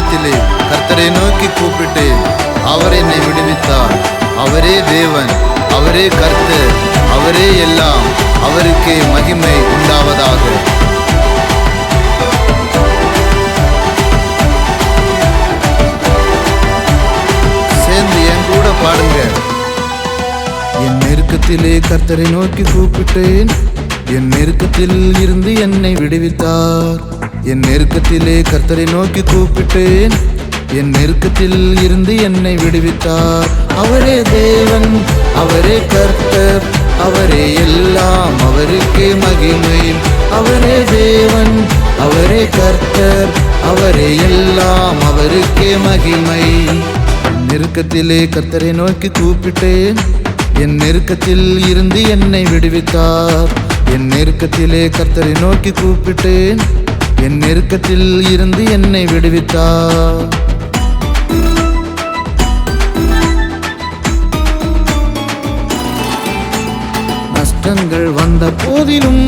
என் கர்த்தரை நோக்கி கூப்பிட்டேன் அவர் என்னை விடுவித்தார். அவரே தேவன் அவரே கர்த்தர் அவரே எல்லாம் அவருக்கே மகிமை உண்டாவதாக. சேர்ந்து என் கூட பாடுங்க என் நெருக்கத்திலே கர்த்தரை நோக்கி கூப்பிட்டேன். என் நெருக்கத்தில் இருந்து என்னை விடுவித்தார். என் நெருக்கத்திலே கர்த்தரை நோக்கி கூப்பிட்டேன். என் நெருக்கத்தில் இருந்து என்னை விடுவித்தார். அவரே தேவன் அவரே கர்த்தர் அவரே எல்லாம் அவருக்கே மகிமை. அவரே தேவன் அவரே கர்த்தர் அவரே எல்லாம் அவருக்கே மகிமை. நெருக்கத்திலே கர்த்தரை நோக்கி கூப்பிட்டேன். என் நெருக்கத்தில் இருந்து என்னை விடுவித்தார். என் நெருக்கத்திலே கர்த்தரை நோக்கி கூப்பிட்டேன். என் நெருக்கத்தில் இருந்து என்னை விடுவித்தார் நஷ்டங்கள் வந்த போதிலும்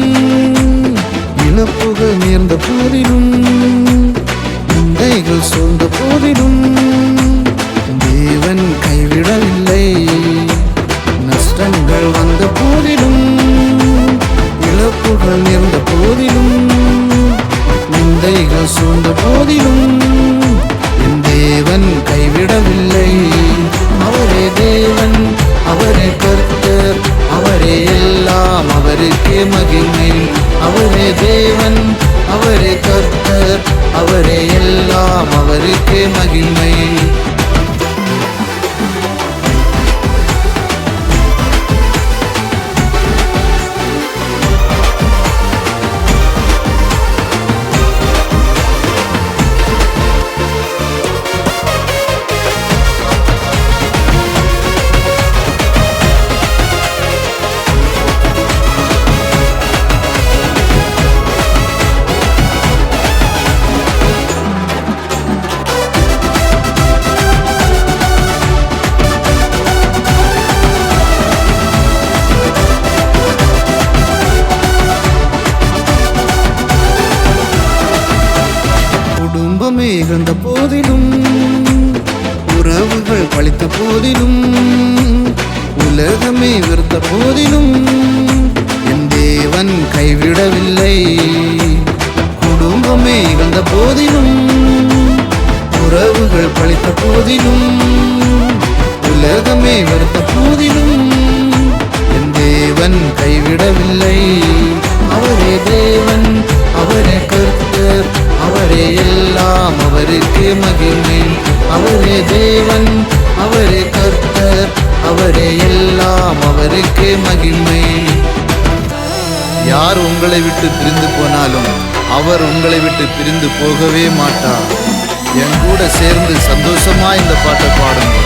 இழப்புகள் நேர்ந்த போதிலும் நிந்தைகள் சூழ்ந்த போதிலும் சூழ்ந்த போதிலும் என் தேவன் கைவிடவில்லை. அவரே தேவன் அவரே கர்த்தர் அவரே எல்லாம் அவருக்கே மகிமை அவரே தேவன் அவரே கர்த்தர் அவரே எல்லாம் அவருக்கே மகிமை குடும்பமே இழந்த போதிலும் உறவுகள் பழித்த போதிலும் உலகமே விருத்த போதிலும் என் தேவன் கைவிடவில்லை. குடும்பமே இழந்த போதிலும் உறவுகள் பழித்த போதிலும் உலகமே வெறுத்த போதிலும் என் தேவன் கைவிடவில்லை. அவரே தேவன் அவரே கர்த்தர் அவருக்கே மகிமை. அவரே தேவன் அவரே கர்த்தர் அவரே எல்லாம் அவருக்கே மகிமை. யார் உங்களை விட்டு பிரிந்து போனாலும் அவர் உங்களை விட்டு பிரிந்து போகவே மாட்டார். என் கூட சேர்ந்து சந்தோஷமா இந்த பாட்டை பாடுங்க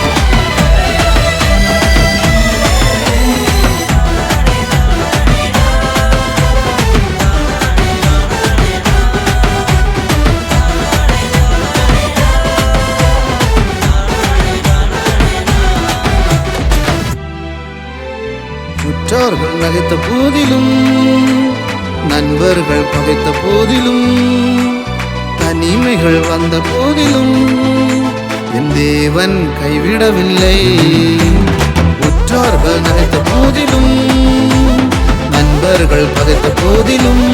நகைத்த போதிலும் நண்பர்கள் பகைத்த போதிலும் தனிமைகள் வந்த போதிலும் என் தேவன் கைவிடவில்லை. உற்றார்கள் நகைத்த போதிலும் நண்பர்கள் பகைத்த போதிலும்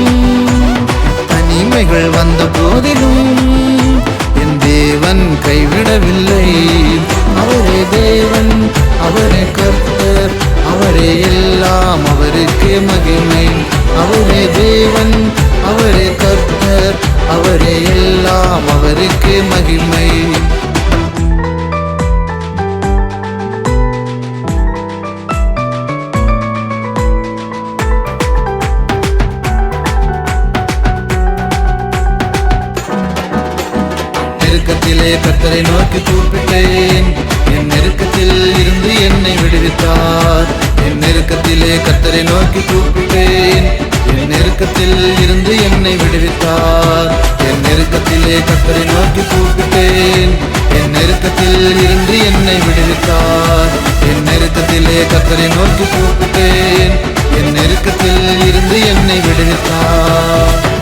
தனிமைகள் வந்த போதிலும் என் தேவன் கைவிடவில்லை. அவரே தேவன் அவரே கர்த்தர் அவரே அவருக்கே மகிமை. அவரே தேவன் அவரே கர்த்தர் அவரே எல்லாம் அவருக்கே மகிமை. நெருக்கத்திலே கர்த்தரை நோக்கி கூப்பிட்டேன். என் நெருக்கத்தில் இருந்து என்னை விடுவித்தார். என் நெருக்கத்திலே கத்தரை நோக்கி கூப்பிட்டேன். என் நெருக்கத்தில் இருந்து என்னை விடுவித்தார். என் நெருக்கத்திலே கத்தரை நோக்கி கூப்பிட்டேன். என் நெருக்கத்தில் இருந்து என்னை விடுவித்தார். என் நெருக்கத்திலே கத்தரை நோக்கி கூப்பிட்டேன். என் நெருக்கத்தில் இருந்து என்னை விடுவித்தார்.